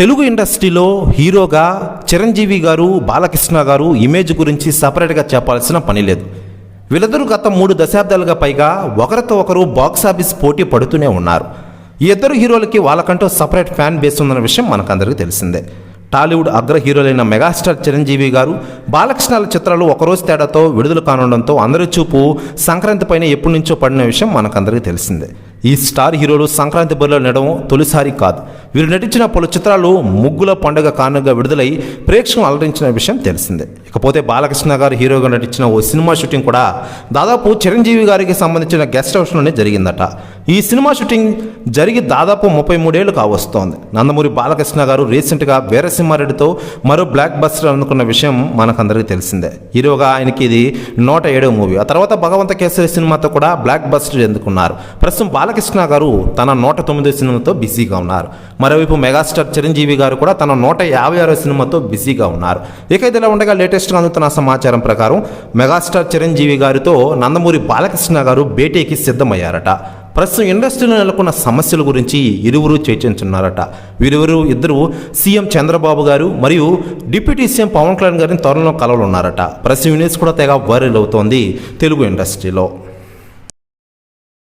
తెలుగు ఇండస్ట్రీలో హీరోగా చిరంజీవి గారు బాలకృష్ణ గారు ఇమేజ్ గురించి సపరేట్గా చెప్పాల్సిన పని లేదు. వీళ్ళిద్దరూ గత మూడు దశాబ్దాలుగా పైగా ఒకరితో ఒకరు బాక్స్ ఆఫీస్ పోటీ పడుతూనే ఉన్నారు. ఈ ఇద్దరు హీరోలకి వాళ్ళకంటూ సపరేట్ ఫ్యాన్ బేస్ ఉందన్న విషయం మనకందరికీ తెలిసిందే. టాలీవుడ్ అగ్ర హీరోలైన మెగాస్టార్ చిరంజీవి గారు బాలకృష్ణాల చిత్రాలు ఒకరోజు తేడాతో విడుదల కానుండడంతో అందరి చూపు సంక్రాంతి పైన ఎప్పటి నుంచో పడిన విషయం మనకందరికీ తెలిసిందే. ఈ స్టార్ హీరోలు సంక్రాంతి బరిలో నడడం తొలిసారి కాదు. వీరు నటించిన పలు చిత్రాలు ముగ్గుల పండుగ కారణంగా విడుదలై ప్రేక్షకులను అలరించిన విషయం తెలిసిందే. ఇకపోతే బాలకృష్ణ గారు హీరోగా నటించిన ఓ సినిమా షూటింగ్ కూడా దాదాపు చిరంజీవి గారికి సంబంధించిన గెస్ట్ హౌస్లోనే జరిగిందట. ఈ సినిమా షూటింగ్ జరిగి దాదాపు ముప్పై మూడేళ్ళు కావస్తోంది. నందమూరి బాలకృష్ణ గారు రీసెంట్గా వీరసింహారెడ్డితో మరో బ్లాక్ బస్టర్ అందుకున్న విషయం మనకందరికీ తెలిసిందే. హీరోగా ఆయనకి ఇది నూట ఏడవ మూవీ. ఆ తర్వాత భగవంత కేసరి సినిమాతో కూడా బ్లాక్ బస్టర్ ఎందుకున్నారు? ప్రస్తుతం బాలకృష్ణ గారు తన నూట తొమ్మిదో సినిమాతో బిజీగా ఉన్నారు. మరోవైపు మెగాస్టార్ చిరంజీవి గారు కూడా తన నూట యాభై ఆరో సినిమాతో బిజీగా ఉన్నారు. ఇక ఇదిలా ఉండగా లేటెస్ట్గా అందుతున్న సమాచారం ప్రకారం మెగాస్టార్ చిరంజీవి గారితో నందమూరి బాలకృష్ణ గారు భేటీకి సిద్ధమయ్యారట. ప్రస్తుతం ఇండస్ట్రీలో నెలకొన్న సమస్యల గురించి ఇరువురు చర్చించున్నారట. వీరిరువురు ఇద్దరు సీఎం చంద్రబాబు గారు మరియు డిప్యూటీ సీఎం పవన్ కళ్యాణ్ గారిని త్వరలో కలవలున్నారట ప్రస్తుతం న్యూస్ కూడా తెగ వైరల్ అవుతోంది తెలుగు ఇండస్ట్రీలో.